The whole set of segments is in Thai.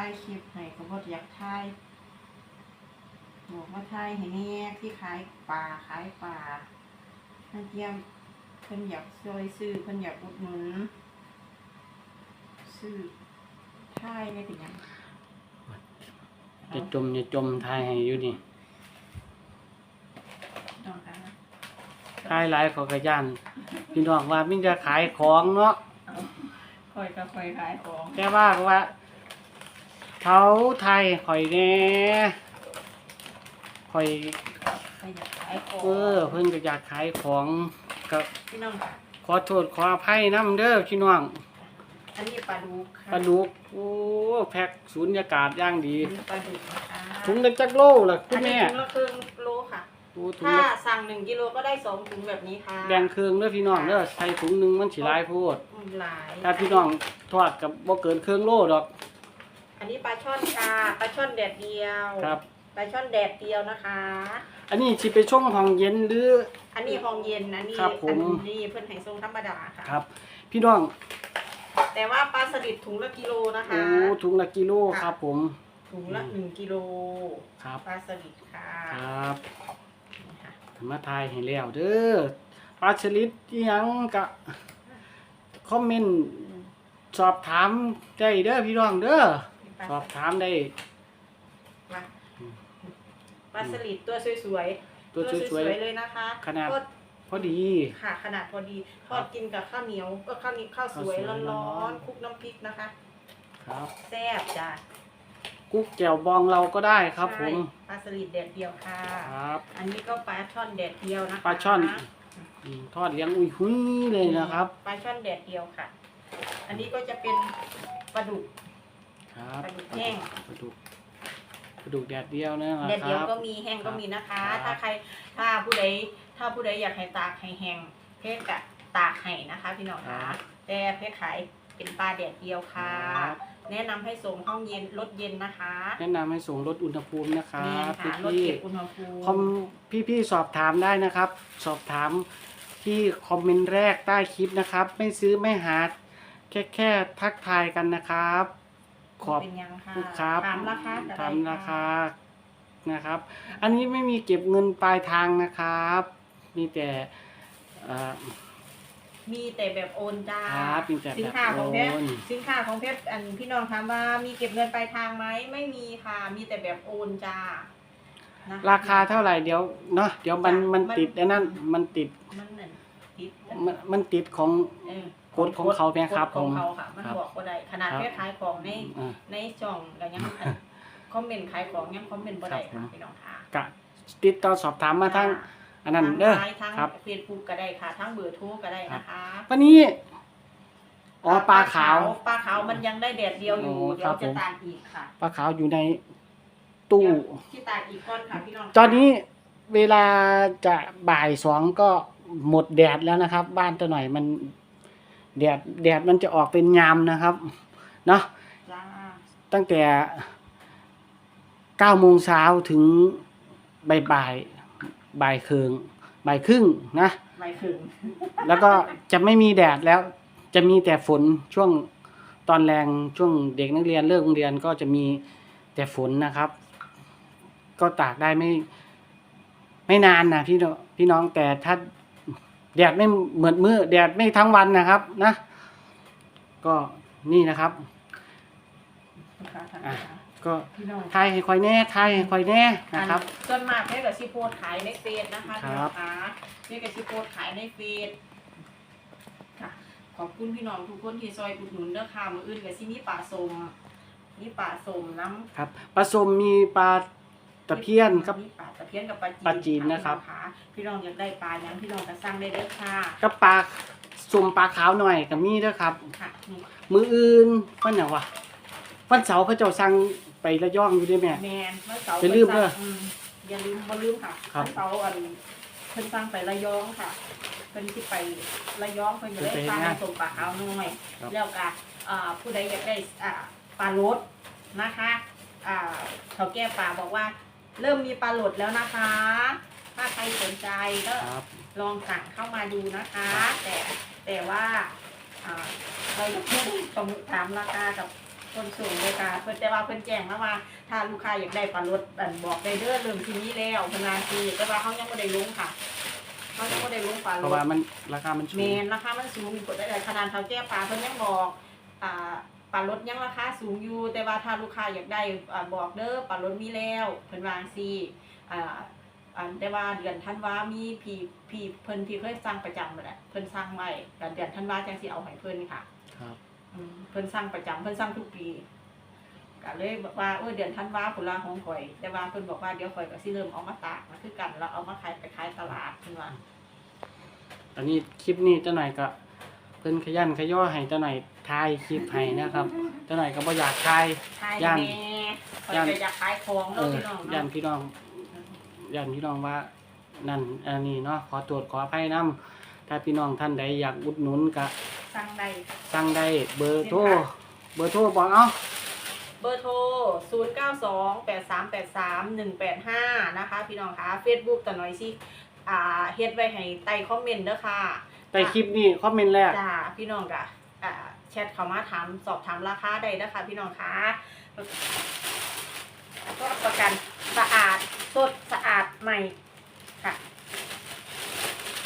ถ่ายคลิปให้ก็บ่อยากถ่ายบอกว่าถ่ายให้แน่ที่ขายปลาขายปลาท่านเทียมเพิ่นอยากซอยซื้อเพิ่นอยากอุดหนุนซื้อถ่ายได้เป็นหยังจะจมจะจมทายให้อยู่นี่ต้องการนะทายหลายเขอกระย่านพี่น้องว่ามิจะขายของเนาะคอยก็คอยขายของ แต่ว่าก็ว่า เขาไทยข่อยแน่ข่อยใครอยากขายของเออเพิ่นก็อยากขายของก็พี่น้องค่ะขอโทษขออภัยน้ำเด้อพี่น้องอันนี้ปลาดุกค่ะปลาดุกโอ้แพ็คศูนยากาศอย่างดี อันนี้ปลาดุกนะคะถุงละจักโลล่ะคุอัณนนี้แม่ถุงละครึ่งโลค่ะ โอ้ถุงถ้าละสั่งหนึ่งกิโลก็ได้สองถุงแบบนี้ค่ะแบ่งเครื่องเด้อพี่น้องเด้อใส่ถุงหนึงมันสิหลายโพดอืมหลายถ้าพี่น้องทอดกับบ่เกินเครื่องโลดอกอั นนี้ปลาช่อนค่ะปลาช่อนแดดเดียวครับ ปลาช่อนแดดเดียวนะคะ อันนี้สิไปช่วงห้องเย็นหรือ อันนี้ห้องเย็นอันนี้ครับผม อันนี้เพิ่นไห้ทรงธรรมดาค่ะ ครับ พี่น้องแต่ว่าปลาสลิดถุงละกิโลนะคะ โอ้ถุงละกิโลครับผม ถุงละหนึ่งกิโลครับ ปลาสลิดค่ะครับนี่ค่ะมาทายให้แล้วเด้อปลาชลิดอิหยังกะคอมเมนต์ สอบถามได้เด้อพี่น้องเด้อนี่ ปลาสอบถามได้ มาปลาสลิดตัวสวยๆตัวสวยๆเลยนะคะขนาดทอๆพอดี ค่ะ ขนาดพอดีทอดกินกับข้าวเหนียวก็ข้าวเหนียวข้าวสวยข้าวสวย ร้ร้ออนนๆคลุกน้ำพริกนะคะครับ แซ่บจ้ะกุ๊กแจ่วบองเราก็ได้ครับผมใช่ปลาสลิดแดดเดียวค่ะ ครับ อันนี้ก็ปลาช่อนแดดเดียวนะคะปลาช่อน อืมทอดเลี้ยงอุ้ยหุยเลยนะครับ ปลาช่อนแดดเดียวค่ะ อันนี้ก็จะเป็นปลาดุก ครับปลาดุกแห้งปลาดุกปลาดุกแดดเดียวนะคแดดเดียวรับก็มีแห้งก็มีนะคะครับถ้าใครถ้าผู้ใดถ้าผู้ใดอยากให้ตากให้แห้งเพชรกะตากให้นะคะ พี่น้องคะแต่เพชรขายเป็นปลาแดดเดียวค่ะครับแนะนำให้ส่งห้องเย็นรถเย็นนะคะ แนะนำให้ส่งลดอุณหภูมินะครันี่บค่ะรถพี่เก็บอุณหภูมิๆคอมพี่ๆสอบถามได้นะครับ สอบถามที่คอมเมนต์แรกใต้คลิปนะครับ ไม่ซื้อไม่หาแค่แค่ทักทายกันนะครับ ขอบเป็นยังค่ะคุณครับถามราคาก็ได้ถามราคาะนะครับ อันนี้ไม่มีเก็บเงินปลายทางนะครับ มีแต่เอ่อ มีแต่แบบโอนจ้าครับมีแต่สินแบบค้าของเพชรโอน สินค้าของเพชรอันพี่น้องถามว่ามีเก็บเงินปลายทางไหมไม่มีค่ะ มีแต่แบบโอนจ้านะะ ราคาเท่าไหร่เดี๋ยวเนาะเดี๋ยวมันจ้ะมันมัน ติดไอ้นั่นมันติดมันนั่นติดมันมันติดของเออ กฎของเขาไหมครับกฎของผมเขาค่ะมันครับบอกก็ได้ขนาดครับเพชรขายของในอ่า ในช่องก็ยังคอมเมนต์ขายของยังคอมเมนต์บ่ได้ครับผมค่ะพี่น้องค่ะกะติดต่อสอบถามมาทางอันนั้นทางเด้อไลน์ทางครับ เฟซบุ๊กก็ได้ค่ะทางเบอร์โทรก็ได้นะคะ วันนี้อ๋อปลาขาว ปลาขาวมันยังได้แดดเดียวอยู่อ๋อเดี๋ครัยวบจะผม ตากอีกค่ะปลาขาวอยู่ในตู้ที่ตากอีกก้อนค่ะพี่น้องตอนนี้เวลาจะบ่ายสองก็หมดแดดแล้วนะครับ บ้านตัวหน่อยมัน แดดแดดมันจะออกเป็นยามนะครับเนาะจ้าตั้งแต่เก้าโมงเช้าถึงบ่ายบ่ายบ่ายครึ่งบ่ายครึ่งนะไม่ถึงแล้วก็จะไม่มีแดดแล้ว จะมีแต่ฝนช่วงตอนแรงช่วงเด็กนักเรียนเลิกโรงเรียนก็จะมีแต่ฝนนะครับ ก็ตากได้ไม่ไม่นานนะพี่น้องพี่น้องแต่ถ้า แดดไม่เหมือนมือแดดไม่ทั้งวันนะครับนะก็นี่นะครับอะก็พี่น้องทายให้คอยแน่ทายให้คอยแน่นะครับ อัส่วนมากแค่กับชิโพดขายในเฟซนะคะครัพี่น้บองคะนี่กับชิโพดขายในเฟซค่ะ ขอบคุณพี่น้องทุกคนที่ซอยอุดหนุนเด้อค่ะมืออื่นกับซิมีปลาสมมีปลาสมน้ำ ครับปลาสมมีปลา ตะเพียนครับมีปลาตะเพียนกับปลาจีนปลาจีนนะครับ พี่น้องอยากได้ปลาอย่างพี่น้องก็สั่งได้เด้อค่ะกับปลาสุ่มปลาขาวหน่อยกับมีเด้อครับ ค่ะนี่มืออื่นวันไหนวะวันเสาร์เขาเจ้าสั่งไประย่องอยู่ด้วยแม่แมนเมื่อเสาร์อย่าลืมเด้ออืมอย่าลืมมาลืมค่ะครับเมื่อเสาร์อันเพิ่นสั่งไประยองค่ะเพิ่นที่ไประยองเพิ่นก็ได้เพิ่นไปสั่งเฮ็ดงานส่งปลาขาวหน่อยครับแล้วก็อ่าผู้ใดอยากได้อ่าปลาลดนะคะอ่าเขาแก้ปลาบอกว่า เริ่มมีปลาหลดแล้วนะคะ ถ้าใครสนใจก็ครับ ลองสั่งเข้ามาดูนะคะ แต่แต่ว่าอ่าเราจะพูดตรงถามราคากับคนสูงเลยค่ะเพิ่นแต่ว่าเพิ่นแจ้งมาว่า ถ้าลูกค้าอยากได้ปลาลดอันบอกได้เด้อเริ่มที่นี้แล้วเพนนาซีแต่ว่าเขายังไม่ได้ลงค่ะเขายังไม่ได้ลงปลาลเพราะด ว่ามันราคามันสูเมง นราคามันสูงกดได้เลยขนาดเขาแก้ปลาเพิ่นยังบอกอ่าป ลาลดยังราคาสูงอยู่ แต่ว่าถ้าลูกค้าอยากได้อ่าบอกเด้อปลาลดมีแล้วเพิ่นวาจั่งซีอ่าอันแต่ว่าเดือนธันวามีพี่พี่เพิ่นที่เคยสั่งประจำนั่นแหละเพิ่นสั่งไว้แต่เดือนธันวาจังสิเอาให้เพิ่นค่ะ ครับอืมเพิ่นสั่งประจำเพิ่นสั่งทุกปีก็เลยบอกว่าโอ้ยเดือนธันวาพุ่นละของข่อย แต่ว่าเพิ่นบอกว่าเดี๋ยวข่อยก็สิเริ่มเอามาตากมาคือกันแล้วเอามาขายไปขายตลาดเพิ่นว่าอันนี้คลิปนี้เจ้าหน่อยก็ เพิ่นขยันขย่อให้เจ้าหน่อยทายคลิปให้นะครับเจ้าหน่อยก็บ่อยากทาย ขายย่าน แม่ข่อยย่านก็อยากขายของเอเนาะอพี่น้องย่าเนาะนพี่น้องย่านพี่น้องว่านั่นอันนี้เนาะขอตรวจขออภัยนํถ้าพี่น้องท่านใดอยากอุดหนุนก็สั่งได้สั่งได้เบอร์โทรเบอร์โทรบอกเอาเบอร์โทร 0 9 2 8 3 8 3 1 8 5 นะคะ พี่น้องคะ Facebook ต่อหน่อยสิ อ่าเฮ็ดไว้ให้ใต้คอมเมนต์เด้อค่ะใต้คลิปนี้คอมเมนต์แรก จ้าพี่น้องกะอ่าแชทเข้ามาถามสอบถามราคาได้นะคะพี่น้องคะก็ประกันสะอาดสดสะอาดใหม่ค่ะ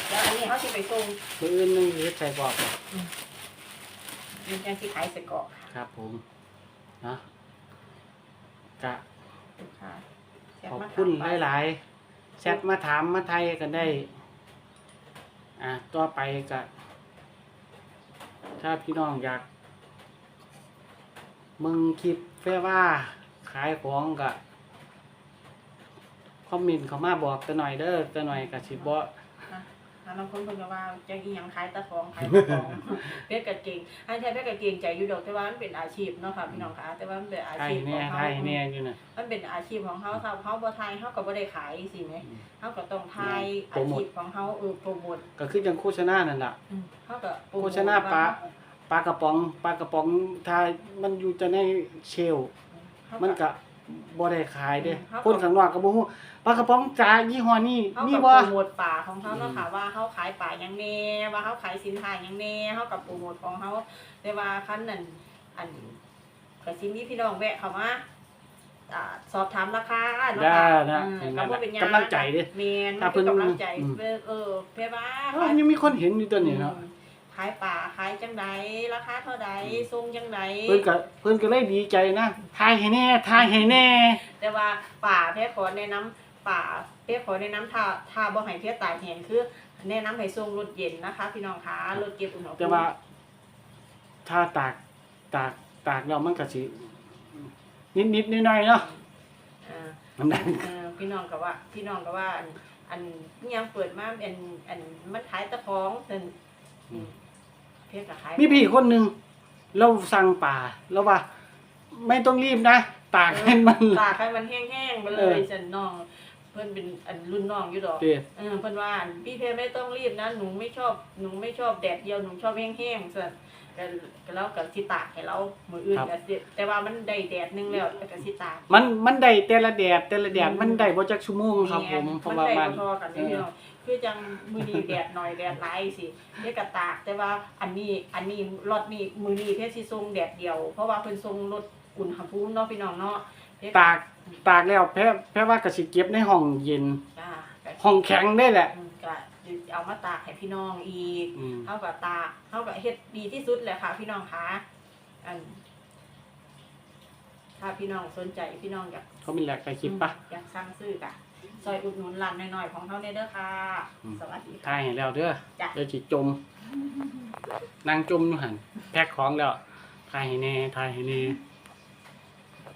แล้วอันนี้เขาสิไปส่งมืออื่นนึงเฮ็ดใส่บอก มันยังสิขายใส่กรอกค่ะครับผมนะกะลูกค้าแชทขอบมาถามคุณไปหลาย ๆ แชทมาถามมาไทยกันได้ อ่าต่อไปก็ถ้าพี่น้องอยาก มึงคลิปแค่ว่าขายของก็คอมเมนต์เขามาบอกกันหน่อยเด้อกันหน่อยกับสิบบอะแล้วบางคนเพิ่นก็ว่าจะอีหยังขายตะของขายตะของ เพชรกะเก่งอันแท้เพชรกะเก่งใจอยู่ดอกแต่ว่ามันเป็นอาชีพเนาะค่ะพี่น้องคะแต่ว่ามันเป็นอาไทยชีพขแน่องไทเขายแน่อยู่น่ะ มันเป็นอาชีพของเขาถ้าเขาบ่ทายเขาก็บ่ได้ขายสิแหมอืมเขาก็ต้องทายโปอารโมท ชีพของเขาเออโปรโมทก็คือจังโฆษณานั่นล่ะ อืมเขาก็โปรโมโฆทษณาปลาว่ปลากระป๋องปลากระป๋องถ้ามันอยู่จะในเชลฟ์เขามันก็ บ่ได้ขายเด้เขาก็ คนข้างนอกก็บ่ฮู้ปลากระป๋องจ้ายี่ห้อนี้เขามีก็บ่โปรโมทป่าของเขาเนาะอืมค่ะว่าเขาขายป่าหยังแน่ว่าเขาขายสินค้าหยังแน่เขากับโปรโมทของเขาแต่ว่าคันนั้นอันก็สิมีพี่น้องแวะเข้ามาอ่าสอบถามราคาเนาะได้ค่ะนะอืมเห็นไหมก็บ่เป็นหยังกำลังใจเด้แม่นถ้ามันเพิ่คือนกำลังใจอืม เออเออเพื่อว่า เอ้ายังมีคนเห็นอยู่ตัวนี้เนาะ อืม ขายป่าขายจังไดราคาเท่าใดทรงจังไดเพิ่นก็เพิ่นก็เลยดีใจนะทายให้แน่ทายให้แน่ แต่ว่าป่าแพ้ขอแนะนำป่าแพ้ขอแนะนำถ้าถ้าบ่ให้เพียตายแห้งคือแนะนำให้ทรงรถเย็นนะคะ พี่น้องคะรถเก็บอุณหภูมิแต่ว่า ถ้าตากตากตากแล้วมันก็สินิดๆหน่อยๆเนาะอ่ามันดังเออพี่น้องก็ว่า พี่น้องก็ว่า อันอันอิหยังเปิดมาอันอันมันขายตะของเพิ่นอืม เพียก็ขายมีพี่คนหนึงเราสั่งป่าแล้วว่า ไม่ต้องรีบนะ ตากให้มัน ตากให้มันแห้งๆไปเลเอยอ จันน้อง เพิ่นเป็นอันรุ่นน้องอยู่ดอก เด้เออเพิ่นว่าพี่เพรไม่ต้องรีบนะหนูไม่ชอบหนูไม่ชอบแดดเดียวหนูชอบแห้งๆส่วนก็ก็แล้วก็สิตากให้เรามื้ออื่นก็สิแต่ว่ามันได้แดดหนึงแล้วแต่ก็สิตาก มันมันได้แต่ละแดดแต่ละแดดอืมมันได้บ่จักชั่วโมงครับผมเพราะว่าได้มันพอๆกันเด้อพี่น้อง คือจังมื้อนี้แดดหน่อยแดดหลายสิเฮ็ดก็ตาก แต่ว่าอันนี้อันนี้รถนี้มื้อนี้เพชรสิส่งแดดเดียว เพราะว่าเพิ่นส่งรถอุณหภูมิเนาะพี่น้องเนาะเพชรตากตากแล้วแพ้แพ้ว่าก็สิเก็บในห้องเย็น จ้าก็ห้องแข็งได้แหละ อืมก็เอามาตากให้พี่น้องอีก อืม เท่ากับตากเท่ากับเฮ็ดดีที่สุดเลยค่ะ พี่น้องคะอันถ้าพี่น้องสนใจพี่น้องอยากเขามีแหลกไปคลิปปะอยากสั่งซื้อกะ ซอยอุดหนุนร้านหน่อยๆของเขาเนี่ยเด้อค่ะอืมสวัสดีค่ะ ทายให้แล้วเด้อจ้ะ เดี๋ยวสิจมนางจมอยู่หั่นแพ็คของแล้วทายให้แน่ทายให้แน่